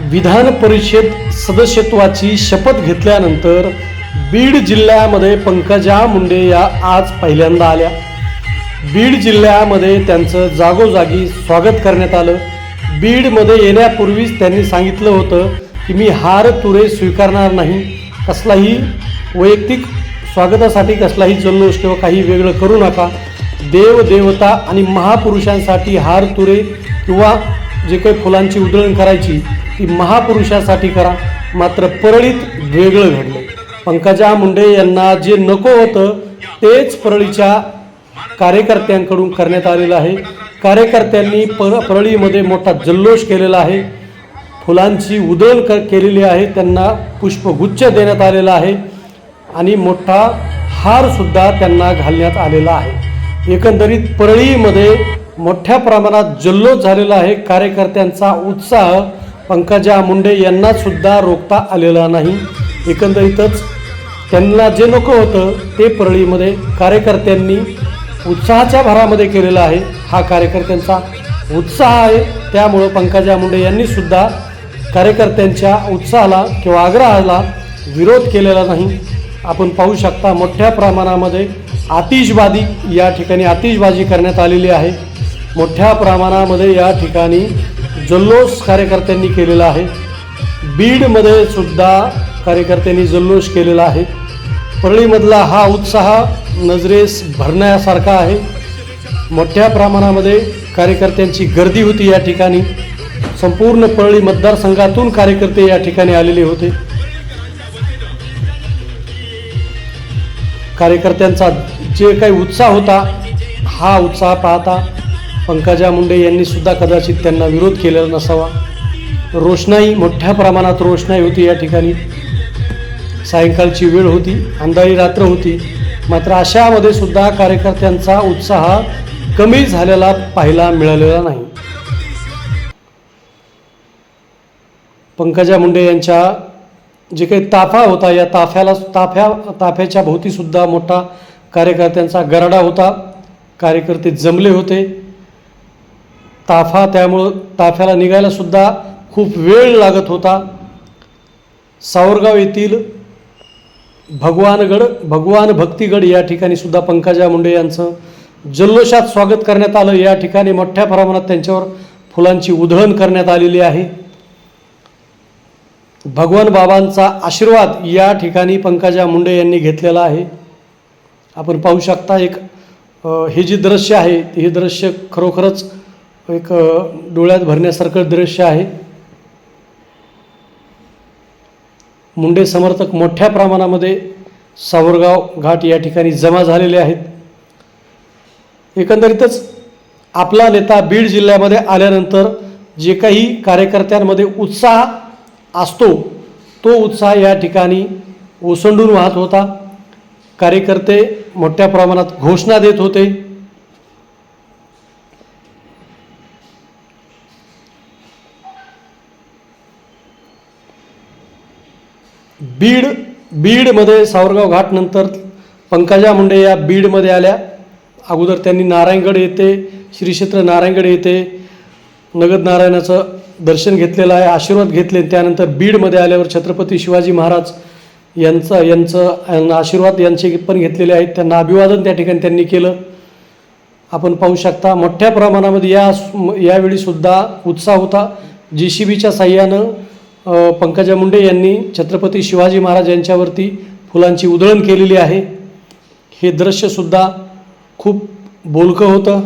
विधान परिषद सदस्यत्वाची शपथ घेतल्यानंतर बीड जिल्ह्यामध्ये पंकजा मुंडे या आज पहिल्यांदा आल्या. बीड जिल्ह्यामध्ये त्यांचं जागोजागी स्वागत करण्यात आलं. बीडमध्ये येण्यापूर्वीच त्यांनी सांगितलं होतं की मी हार तुरे स्वीकारणार नाही. कसलाही वैयक्तिक स्वागतासाठी कसलाही जल्लोष किंवा काही वेगळं करू नका. देव देवता आणि महापुरुषांसाठी हार तुरे किंवा जे काही फुलांची उधळण करायची ती महापुरुषासाठी करा. मात्र परळीत वेगळं घडलं पंकजा मुंडे यांना जे नको होतं तेच परळीच्या कार्यकर्त्यांकडून करण्यात आलेलं आहे. कार्यकर्त्यांनी पर परळीमध्ये मोठा जल्लोष केलेला आहे. फुलांची उधळण क केलेली आहे. त्यांना पुष्पगुच्छ देण्यात आलेला आहे. आणि मोठा हारसुद्धा त्यांना घालण्यात आलेला आहे. एकंदरीत परळीमध्ये मोठ्या प्रमाणात जल्लोष झालेला आहे. कार्यकर्त्यांचा उत्साह पंकजा मुंडे यांना सुद्धा रोखता आलेला नाही. एकंदरीतच त्यांना जे नको होतं ते परळीमध्ये कार्यकर्त्यांनी उत्साहाच्या भरामध्ये केलेला आहे. हा कार्यकर्त्यांचा उत्साह आहे. त्यामुळं पंकजा मुंडे यांनी सुद्धा कार्यकर्त्यांच्या उत्साहाला किंवा आग्रहाला विरोध केलेला नाही. आपण पाहू शकता मोठ्या प्रमाणामध्ये आतिषबाजी या ठिकाणी आतिषबाजी करण्यात आलेली आहे. मोठ्या प्रमाणामध्ये या ठिकाणी जल्लोष कार्यकर्त्यांनी केलेला आहे. बीडमध्ये सुद्धा कार्यकर्त्यांनी जल्लोष केलेला आहे. परळीमधला हा उत्साह नजरेस भरण्यासारखा आहे. मोठ्या प्रमाणामध्ये कार्यकर्त्यांची गर्दी होती या ठिकाणी. संपूर्ण परळी मतदारसंघातून कार्यकर्ते या ठिकाणी आलेले होते. कार्यकर्त्यांचा जे काही उत्साह होता हा उत्साह पाहता पंकजा मुंडे यांनी सुद्धा कदाचित त्यांना विरोध केलेला नसावा. रोषणाई मोठ्या प्रमाणात रोषणाई होती या ठिकाणी. सायंकाळची वेळ होती अंधारी रात्र होती. मात्र अशामध्ये सुद्धा कार्यकर्त्यांचा उत्साह कमी झालेला पाहायला मिळालेला नाही. पंकजा मुंडे यांच्या जे काही ताफा होता या ताफ्याला ताफ्या ताफ्याच्या भोवतीसुद्धा मोठा कार्यकर्त्यांचा गराडा होता. कार्यकर्ते जमले होते. ताफा त्यामुळं ताफ्याला निघायलासुद्धा खूप वेळ लागत होता. सावरगाव येथील भगवानगड भगवान भक्तिगड या ठिकाणी सुद्धा पंकजा मुंडे यांचं जल्लोषात स्वागत करण्यात आलं. या ठिकाणी मोठ्या प्रमाणात त्यांच्यावर फुलांची उधळण करण्यात आलेली आहे. भगवान बाबांचा आशीर्वाद या ठिकाणी पंकजा मुंडे यांनी घेतलेला आहे. आपण पाहू शकता एक हे जे दृश्य आहे हे दृश्य खरोखरच एक डोळ्यात भरण्यासारखं दृश्य आहे. मुंडे समर्थक मोठ्या प्रमाणामध्ये सावरगाव घाट या ठिकाणी जमा झालेले आहेत. एकंदरीतच आपला नेता बीड जिल्ह्यामध्ये आल्यानंतर जे काही कार्यकर्त्यांमध्ये उत्साह असतो तो उत्साह या ठिकाणी ओसंडून वाहत होता. कार्यकर्ते मोठ्या प्रमाणात घोषणा देत होते. बीड बीडमध्ये सावरगाव घाटनंतर पंकजा मुंडे या बीडमध्ये आल्या. अगोदर त्यांनी नारायणगड येथे श्री क्षेत्र नारायणगड येथे नगद नारायणाचं दर्शन घेतलेलं आहे आशीर्वाद घेतले. त्यानंतर बीडमध्ये आल्यावर छत्रपती शिवाजी महाराज यांचा यांचं आशीर्वाद यांचे पण घेतलेले आहेत. त्यांना अभिवादन त्या ठिकाणी त्यांनी केलं. आपण पाहू शकता मोठ्या प्रमाणामध्ये या यावेळीसुद्धा उत्साह होता. जे सी बीच्या साह्यानं पंकजा मुंडे यांनी छत्रपती शिवाजी महाराज यांच्यावरती फुलांची उधळण केलेली आहे. हे दृश्यसुद्धा खूप बोलकं होतं.